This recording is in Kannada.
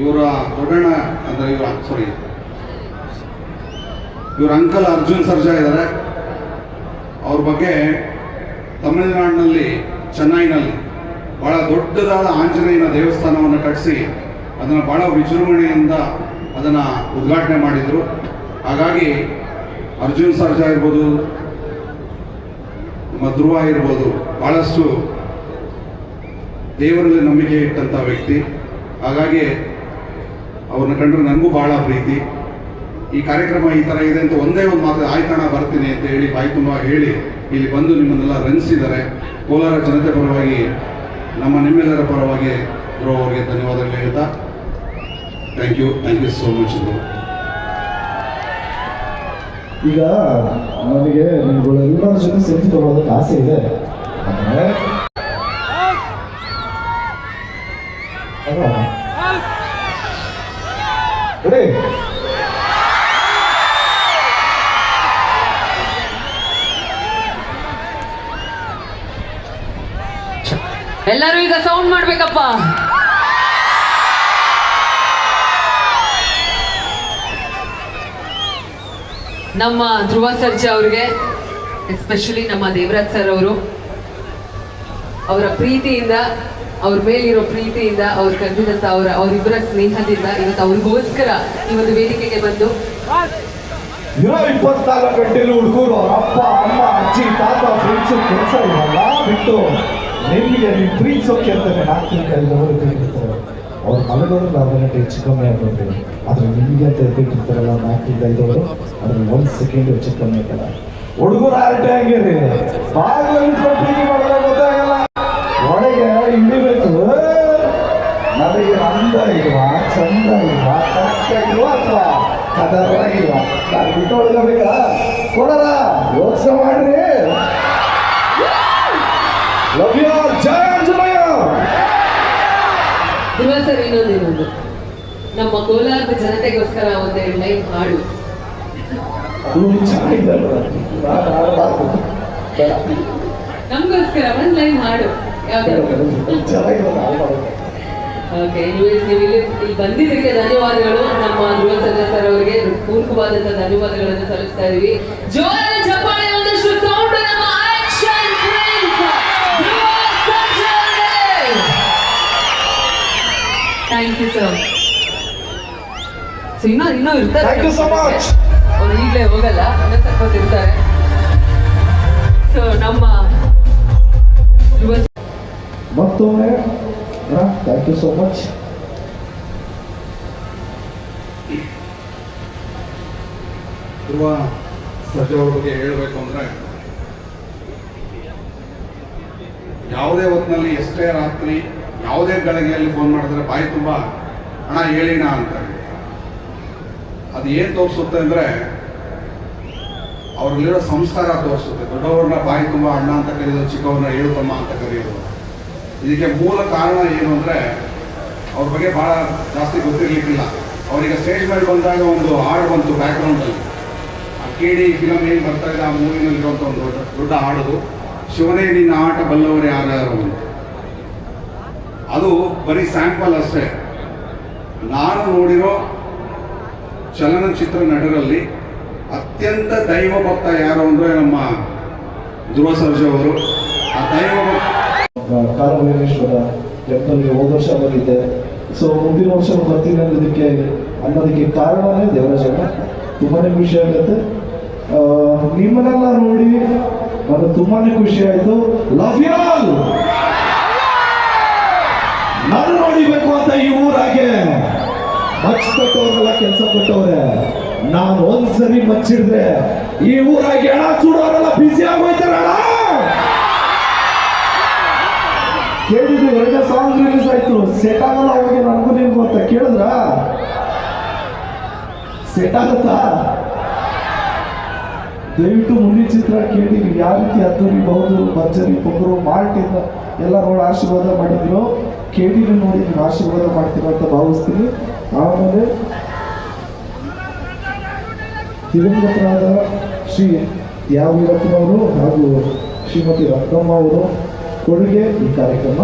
ಇವರ ದೊಡ್ಡಣ್ಣ ಅಂದರೆ ಇವರ ಸಾರಿ ಇವರ ಅಂಕಲ್ ಅರ್ಜುನ್ ಸರ್ಜಾ ಇದ್ದಾರೆ ಅವ್ರ ಬಗ್ಗೆ ತಮಿಳುನಾಡಿನಲ್ಲಿ, ಚೆನ್ನೈನಲ್ಲಿ ಬಹಳ ದೊಡ್ಡದಾದ ಆಂಜನೇಯನ ದೇವಸ್ಥಾನವನ್ನು ಕಟ್ಟಿಸಿ ಅದನ್ನು ಬಹಳ ವಿಜೃಂಭಣೆಯಿಂದ ಅದನ್ನು ಉದ್ಘಾಟನೆ ಮಾಡಿದರು. ಹಾಗಾಗಿ ಅರ್ಜುನ್ ಸರ್ಜಾ ಇರ್ಬೋದು ಧ್ರುವ ಇರ್ಬೋದು, ಬಹಳಷ್ಟು ದೇವರಲ್ಲಿ ನಂಬಿಕೆ ಇಟ್ಟಂಥ ವ್ಯಕ್ತಿ. ಹಾಗಾಗಿ ಅವ್ರನ್ನ ಕಂಡ್ರೆ ನನಗೂ ಬಹಳ ಪ್ರೀತಿ. ಈ ಕಾರ್ಯಕ್ರಮ ಈ ಥರ ಇದೆ ಅಂತ ಒಂದೇ ಒಂದು ಮಾತು ಆಯ್ತಾಣ ಬರ್ತೀನಿ ಅಂತ ಹೇಳಿ, ಬಾಯಿ ತುಂಬ ಹೇಳಿ, ಇಲ್ಲಿ ಬಂದು ನಿಮ್ಮನ್ನೆಲ್ಲ ರಂಜಿಸಿದ್ದಾರೆ. ಕೋಲಾರ ಜನತೆ ಪರವಾಗಿ, ನಮ್ಮ ನಿಮ್ಮೆಲ್ಲರ ಪರವಾಗಿ ಧ್ರುವ ಅವರಿಗೆ ಧನ್ಯವಾದಗಳು ಹೇಳ್ತಾ thank you thank you so much ಈಗ ನನಗೆ ನಿಮ್ಗಳೆಲ್ಲರ ಜೊತೆ ಸೆಲ್ಫಿ ಆಸೆ ಇದೆ ಆದ್ರೆ ಅಲ್ವಾ? ಎಲ್ಲರೂ ಈಗ ಸೌಂಡ್ ಮಾಡ್ಬೇಕಪ್ಪ. ನಮ್ಮ ಧ್ರುವ ಸರ್ಜಾ ಅವ್ರಿಗೆ ಎಸ್ಪೆಷಲಿ ನಮ್ಮ ದೇವರಾಜ್ ಸರ್ ಅವರು, ಅವರ ಪ್ರೀತಿಯಿಂದ ಅವ್ರ ಮೇಲಿರೋ ಪ್ರೀತಿಯಿಂದ, ಅವ್ರು ಕಂಡಿದಂತ ಅವರ ಅವರಿಬ್ಬರ ಸ್ನೇಹದಿಂದ ಇವತ್ತು ಅವ್ರಿಗೋಸ್ಕರ ಈ ಒಂದು ವೇದಿಕೆಗೆ ಬಂದು ಇರೋ ಇಪ್ಪತ್ನಾಲ್ಕು ಗಂಟೆಲಿ ಹುಡುಗರು ಅವ್ರ ಅಪ್ಪ, ಅಮ್ಮ, ಅಜ್ಜಿ, ತಾತ ಫ್ರೆಂಡ್ಸು ಕೆಲಸ ಇರಲ್ಲ ಬಿಟ್ಟು ನಿಮಗೆ ನೀವು ಪ್ರೀತಿಸೋಕೆ ಅಂತಾನೆ ನಾಲ್ಕು ಗಂಟೆ ಐದವರು ತೆಗಿರ್ತಾರೆ ಅವ್ರ ನಾಲ್ಕು ಗಂಟೆ ಹೆಚ್ಚು ಕಮ್ಮಿ ಆದ್ರೆ ಆದರೆ ನಿಮಗೆ ಅಂತ ಎದ್ದಿಟ್ಟಿರ್ತಾರಲ್ಲ ನಾಲ್ಕು ಐದವರು ಅದ್ರಲ್ಲಿ ಒಂದು ಸೆಕೆಂಡ್ ಹೆಚ್ಚು ಕಮ್ಮಿ ಹುಡುಗರು ಆರ್ಟೆ ಆಗಿರಿ ಬಾಗಿಲು ಪ್ರೀತಿ ಗೊತ್ತಾಗಲ್ಲ ಒಳಗೆ ಇಳಿಬೇಕು ನನಗೆ ಅಂದ ಇಲ್ವಾ ಚಂದ ಇಲ್ವಾ ಕಷ್ಟ ಇಲ್ವಾ ಅಥವಾ ಕದರ ಇಲ್ವಾ ನಾನು ಬಿಟ್ಟು ಒಳಗಬೇಕಾ ಯೋಚನೆ ಮಾಡ್ರಿ. ಲವ್ ಯು ಜಯ ಸರ್ ಇನ್ನೊಂದು ಇನ್ನೊಂದು. ನಮ್ಮ ಕೋಲಾರದ ಜನತೆಗೋಸ್ಕರ ಒಂದೇ ಲೈನ್ ಹಾಡು. ನಮಗೋಸ್ಕರ ಒಂದ್ ಲೈನ್ ಹಾಡು ಯಾವ್ದು? ಓಕೆ ನೀವು ಇಲ್ಲಿ ಇಲ್ಲಿ ಬಂದಿದ್ದಕ್ಕೆ ಧನ್ಯವಾದಗಳು. ನಮ್ಮ ಧ್ರುವ ಸರ್ಜಾ ಸರ್ ಅವರಿಗೆ ಪೂರ್ವವಾದಂತ ಧನ್ಯವಾದಗಳನ್ನು ಸಲ್ಲಿಸ್ತಾ ಇದೀವಿ. ಜೋರಾದ ಚಪ್ಪಾಳೆ ಒಂದಷ್ಟು ಸೌಂಡ್ ನಮ್ಮ action thank you sir so ಇನ್ನೂ ಇನ್ನೂ ಇರ್ತಾರೆ. ಅವ್ರು ಈಗಲೇ ಹೋಗಲ್ಲ ಇನ್ನೂ ಸ್ವಲ್ಪ ಹೊತ್ತು ಇರ್ತಾರೆ. ಸೊ ನಮ್ಮ ಮತ್ತೊಮ್ಮೆ thank you you much much. ಅವ್ರ ಬಗ್ಗೆ ಹೇಳಬೇಕು ಅಂದರೆ, ಯಾವುದೇ ಹೊತ್ತಿನಲ್ಲಿ ಎಷ್ಟೇ ರಾತ್ರಿ ಯಾವುದೇ ಗಳಿಗೆಯಲ್ಲಿ ಫೋನ್ ಮಾಡಿದ್ರೆ ಬಾಯಿ ತುಂಬಾ ಹಣ ಹೇಳಿಣ ಅಂತ ಅದು ಏನು ತೋರಿಸುತ್ತೆ ಅಂದ್ರೆ, ಅವ್ರಲ್ಲಿರೋ ಸಂಸ್ಕಾರ ತೋರಿಸುತ್ತೆ. ದೊಡ್ಡವ್ರನ್ನ ಬಾಯಿ ತುಂಬಾ ಅಣ್ಣ ಅಂತ ಕರೆಯೋದು ಚಿಕ್ಕವ್ರನ್ನ ಹೇಳ್ತಮ್ಮ ಅಂತ ಕರೆಯೋದು ಇದಕ್ಕೆ ಮೂಲ ಕಾರಣ ಏನು ಅಂದರೆ ಅವ್ರ ಬಗ್ಗೆ ಭಾಳ ಜಾಸ್ತಿ ಗೊತ್ತಿರಲಿಕ್ಕಿಲ್ಲ. ಅವರಿಗೆ ಸ್ಟೇಜ್ ಮೇಲೆ ಬಂದಾಗ ಒಂದು ಹಾಡು ಬಂತು ಬ್ಯಾಕ್ಗ್ರೌಂಡಲ್ಲಿ ಆ ಕೇಳಿ ಫಿಲಮ್ ಏನು ಬರ್ತಾ ಇದೆ ಆ ಮೂವಿನಲ್ಲಿರುವಂಥ ಒಂದು ದೊಡ್ಡ ದೊಡ್ಡ ಹಾಡದು ಶಿವನೇ ನಿನ್ನ ಆಟ ಬಲ್ಲವರು ಯಾರು ಅದು ಬರೀ ಸ್ಯಾಂಪಲ್ ಅಷ್ಟೇ. ನಾನು ನೋಡಿರೋ ಚಲನಚಿತ್ರ ನಟರಲ್ಲಿ ಅತ್ಯಂತ ದೈವ ಭಕ್ತ ಯಾರು ಅಂದರೆ ನಮ್ಮ ಧ್ರುವ ಅವರು. ಆ ದೈವ ಭಕ್ತ ಕಾಲಭೈರೇಶ್ವರ ಟೆಂಪಲ್ಗೆ ಹೋದ ವರ್ಷ ಬಂದಿದ್ದೆ. ಸೊ ಮುಂದಿನ ವರ್ಷ ಬರ್ತೀನಿ ಅನ್ನೋದಕ್ಕೆ ಅನ್ನೋದಕ್ಕೆ ಕಾರಣನೇ ದೇವರಾಜಣ್ಣ. ತುಂಬಾನೇ ಖುಷಿ ಆಗುತ್ತೆ. ನಿಮ್ಮನ್ನೆಲ್ಲ ನೋಡಿ ನನಗೆ ತುಂಬಾನೇ ಖುಷಿ ಆಯ್ತು. ಲವ್ ಯು ನಾನು ನೋಡಿಬೇಕು ಅಂತ ಈ ಊರಾಗೆ. ಮಚ್ ಕೊಟ್ಟವ್ರೆಲ್ಲ ಕೆಲಸ ಕೊಟ್ಟವ್ರೆ ನಾನು ಒಂದ್ಸರಿ ಮಚ್ಚಿಡಿದ್ರೆ ಈ ಊರಾಗೆ ಹಣ ಸುಡೋರೆಲ್ಲ ಬಿಸಿ ಆಗೋಯ್ತಾರೆ ಎರಡ ಎರಡನೇ ಸಾಂಗ್ ರಿಲೀಸ್ ಆಯ್ತು. ಸೆಟ್ ಆಗಲ್ಲ ಅವ್ರಿಗೆ, ನನಗೂ ನಿನ್ಗೂ ಅಂತ ಕೇಳಿದ್ರ? ಸೆಟ್ ಆಗುತ್ತಾ? ದಯವಿಟ್ಟು ಮುಂದಿನ ಚಿತ್ರ ಕೇಳಿ ಯಾವ ರೀತಿ ಅದ್ದೂರಿ ಬಹುದು ಭರ್ಜರಿ, ಪೊಗರು ಮಾರ್ಟಿಂದ ಎಲ್ಲ ನೋಡಿ ಆಶೀರ್ವಾದ ಮಾಡಿದ್ರು ಕೇಳಿದ್ರು ನೋಡಿ, ನೀವು ಆಶೀರ್ವಾದ ಮಾಡ್ತೀರ ಅಂತ ಭಾವಿಸ್ತೀನಿ. ಆಮೇಲೆ ದಿವಂಗತರಾದ ಶ್ರೀ ದ್ಯಾವೀರಪ್ಪನವರು ಹಾಗೂ ಶ್ರೀಮತಿ ರತ್ನಮ್ಮ ಅವರು ಕೊಡುಗೆ ಈ ಕಾರ್ಯಕ್ರಮ